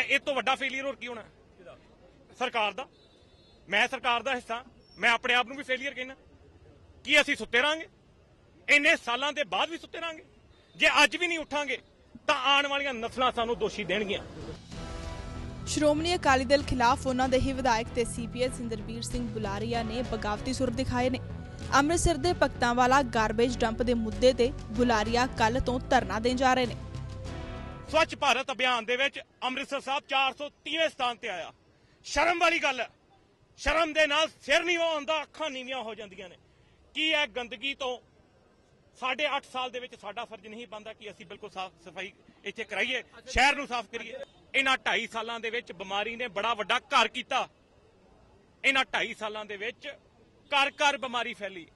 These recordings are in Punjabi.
ਇਹ ਤੋਂ ਵੱਡਾ ਫੇਲਿਅਰ ਹੋਰ ਕੀ ਹੋਣਾ? ਸਰਕਾਰ ਦਾ। ਮੈਂ ਸਰਕਾਰ ਦਾ ਹਿੱਸਾ। ਮੈਂ ਆਪਣੇ ਆਪ ਨੂੰ ਵੀ ਫੇਲਿਅਰ ਕਹਿਣਾ ਕੀ ਅਸੀਂ ਸੁੱਤੇ ਰਾਂਗੇ ਇੰਨੇ ਸਾਲਾਂ ਦੇ ਬਾਅਦ ਵੀ ਸੁੱਤੇ ਰਾਂਗੇ ਜੇ ਅੱਜ ਵੀ ਨਹੀਂ ਉੱਠਾਂਗੇ, ਤਾਂ ਆਉਣ ਵਾਲੀਆਂ ਨਸਲਾਂ ਸਾਨੂੰ ਦੋਸ਼ੀ ਦੇਣਗੀਆਂ। ਸ਼੍ਰੋਮਣੀ ਅਕਾਲੀ ਦਲ ਖਿਲਾਫ ਉਹਨਾਂ ਦੇ ਹੀ ਵਿਧਾਇਕ ਤੇ ਸੀਪੀਐਸ ਇੰਦਰਬੀਰ ਸਿੰਘ ਬੁਲਾਰੀਆ ਨੇ ਬਗਾਵਤੀ ਸੁਰ ਦਿਖਾਏ ਨੇ। ਅੰਮ੍ਰਿਤਸਰ ਦੇ ਭਗਤਾਂਵਾਲਾ ਗਾਰਬੇਜ ਡੰਪ ਦੇ ਮੁੱਦੇ ਤੇ ਬੁਲਾਰੀਆ ਕੱਲ ਤੋਂ ਧਰਨਾ ਦੇਣ ਜਾ ਰਹੇ ਨੇ। ਸਵੱਛ ਭਾਰਤ ਅਭਿਆਨ ਦੇ ਵਿੱਚ ਅੰਮ੍ਰਿਤਸਰ ਸਾਹਿਬ 430ਵੇਂ ਸਥਾਨ ਤੇ ਆਇਆ। ਸ਼ਰਮ ਵਾਲੀ ਗੱਲ ਹੈ ਸ਼ਰਮ ਦੇ ਨਾਲ ਸਿਰ ਨਹੀਂ ਆਉਂਦਾ ਅੱਖਾਂ ਨੀਵੀਆਂ ਹੋ ਜਾਂਦੀਆਂ ਨੇ। ਕੀ ਇਹ ਗੰਦਗੀ ਤੋਂ ਸਾਡੇ 8 ਸਾਲ ਦੇ ਵਿੱਚ ਸਾਡਾ ਫਰਜ਼ ਨਹੀਂ ਬਣਦਾ ਕਿ ਅਸੀਂ ਬਿਲਕੁਲ ਸਾਫ਼ ਸਫ਼ਾਈ ਇੱਥੇ ਕਰਾਈਏ, ਸ਼ਹਿਰ ਨੂੰ ਸਾਫ਼ ਕਰੀਏ? ਇਹਨਾਂ 2.5 ਸਾਲਾਂ ਦੇ ਵਿੱਚ ਬਿਮਾਰੀ ਨੇ ਬੜਾ ਵੱਡਾ ਘਰ ਕੀਤਾ। ਇਹਨਾਂ 2.5 ਸਾਲਾਂ ਦੇ ਵਿੱਚ ਘਰ ਘਰ ਬਿਮਾਰੀ ਫੈਲੀ।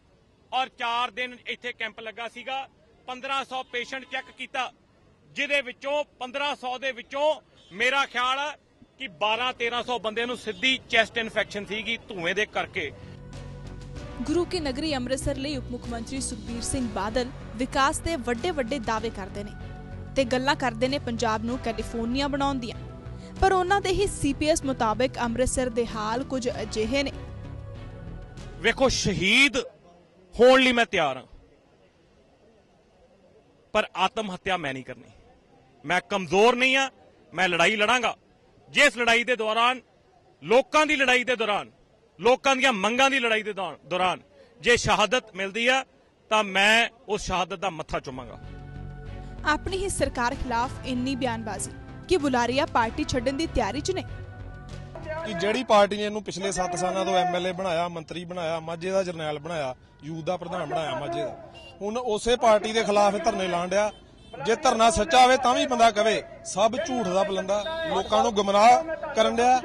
ਔਰ 4 ਦਿਨ ਇੱਥੇ ਕੈਂਪ ਲੱਗਾ ਸੀਗਾ 1500 ਪੇਸ਼ੈਂਟ ਚੈੱਕ ਕੀਤਾ। ਜਿਹਦੇ ਵਿੱਚੋਂ 1500 ਦੇ ਵਿੱਚੋਂ ਮੇਰਾ ਖਿਆਲ ਹੈ ਕਿ 12 1300 ਬੰਦੇ ਨੂੰ ਸਿੱਧੀ ਚੈਸਟ ਇਨਫੈਕਸ਼ਨ ਸੀਗੀ ਧੂਏ ਦੇ ਕਰਕੇ। ਗੁਰੂ ਕੀ ਨਗਰੀ ਅੰਮ੍ਰਿਤਸਰ ਲਈ ਉਪ ਮੁੱਖ ਮੰਤਰੀ ਸੁਖਬੀਰ ਸਿੰਘ ਬਾਦਲ ਵਿਕਾਸ ਦੇ ਵੱਡੇ ਵੱਡੇ ਦਾਅਵੇ ਕਰਦੇ ਨੇ ਤੇ ਗੱਲਾਂ ਕਰਦੇ ਨੇ ਪੰਜਾਬ ਨੂੰ ਕੈਲੀਫੋਰਨੀਆ ਬਣਾਉਣ ਦੀਆਂ। ਪਰ ਉਹਨਾਂ ਦੇ ਹੀ ਸੀਪੀਐਸ ਮੁਤਾਬਕ ਅੰਮ੍ਰਿਤਸਰ ਦੇ ਹਾਲ ਕੁਝ ਅਜਿਹੇ ਨੇ। ਵੇਖੋ ਸ਼ਹੀਦ ਹੋਣ ਲਈ ਮੈਂ ਤਿਆਰ ਹਾਂ। ਪਰ ਆਤਮ ਹੱਤਿਆ ਮੈਂ ਨਹੀਂ ਕਰਨੀ। ਮੈਂ ਕਮਜ਼ੋਰ ਨਹੀਂ ਆ ਮੈਂ ਲੜਾਈ ਲੜਾਂਗਾ। ਜਿਸ ਲੜਾਈ ਦੇ ਦੌਰਾਨ ਲੋਕਾਂ ਦੀ ਲੜਾਈ ਦੇ ਦੌਰਾਨ ਲੋਕਾਂ ਦੀਆਂ ਮੰਗਾਂ ਦੀ ਲੜਾਈ ਦੇ ਦੌਰਾਨ- ਜੇ ਸ਼ਹਾਦਤ ਮਿਲਦੀ ਆ ਤਾਂ ਮੈਂ ਉਸ ਸ਼ਹਾਦਤ ਦਾ ਮੱਥਾ ਚੁੰਮਾਂਗਾ। ਆਪਣੀ ਹੀ ਸਰਕਾਰ ਖਿਲਾਫ ਇੰਨੀ ਬਿਆਨਬਾਜ਼ੀ ਕਿ ਬੁਲਾਰੀਆ ਪਾਰਟੀ ਛੱਡਣ ਦੀ ਤਿਆਰੀ 'ਚ ਨੇ। ਕਿ ਜਿਹੜੀ ਪਾਰਟੀ ਨੇ ਇਹਨੂੰ ਪਿਛਲੇ 7 ਸਾਲਾਂ ਤੋਂ ਐਮਐਲਏ ਬਣਾਇਆ ਮੰਤਰੀ ਬਣਾਇਆ ਮਾਝੇ ਦਾ ਜਰਨੈਲ ਬਣਾਇਆ ਯੂਥ ਦਾ ਪ੍ਰਧਾਨ ਬਣਾਇਆ ਮਾਝੇ ਦਾ। ਹੁਣ ਉਸੇ ਪਾਰਟੀ ਦੇ ਖਿਲਾਫ ਧਰਨੇ ਲਾਣ ਡਿਆ। ਜੇ ਧਰਨਾ ਸੱਚਾ ਹੋਵੇ ਤਾਂ ਵੀ ਬੰਦਾ ਕਵੇ, ਸਭ ਝੂਠ ਦਾ ਬਲੰਦਾ। ਲੋਕਾਂ ਨੂੰ ਗੁੰਮਰਾਹ ਕਰਨ ਡਿਆ।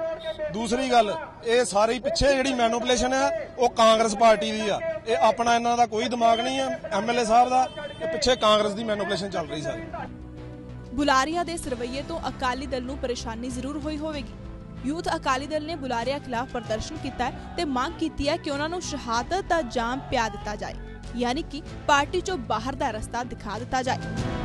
ਦੂਸਰੀ ਗੱਲ, ਇਹ ਸਾਰੀ ਪਿੱਛੇ ਜਿਹੜੀ ਮੈਨੂਪੂਲੇਸ਼ਨ ਹੈ ਉਹ ਕਾਂਗਰਸ ਪਾਰਟੀ ਦੀ ਆ। ਇਹ ਆਪਣਾ ਇਹਨਾਂ ਦਾ ਕੋਈ ਦਿਮਾਗ ਨਹੀਂ ਆ ਐਮਐਲਏ ਸਾਹਿਬ ਦਾ। ਇਹ ਪਿੱਛੇ ਕਾਂਗਰਸ ਦੀ ਮੈਨੂਪੂਲੇਸ਼ਨ ਚੱਲ ਰਹੀ ਸਾਰੀ। ਬੁਲਾਰੀਆ ਦੇ ਸਰਵਈਏ ਤੋਂ ਅਕਾਲੀ ਦਲ ਨੂੰ ਪਰੇਸ਼ਾਨੀ ਜ਼ਰੂਰ ਹੋਈ ਹੋਵੇਗੀ। ਯੂਥ ਅਕਾਲੀ ਦਲ ਨੇ ਬੁਲਾਰੀਆ ਖਿਲਾਫ ਪ੍ਰਦਰਸ਼ਨ ਕੀਤਾ ਤੇ ਮੰਗ ਕੀਤੀ ਹੈ ਕਿ ਉਹਨਾਂ ਨੂੰ ਸ਼ਹਾਦਤ ਦਾ ਜਾਮ ਪਿਆ ਦਿੱਤਾ ਜਾਏ। ਯਾਨੀ ਕਿ ਪਾਰਟੀ ਚੋਂ ਬਾਹਰ ਦਾ ਰਸਤਾ ਦਿਖਾ ਦਿੱਤਾ ਜਾਏ।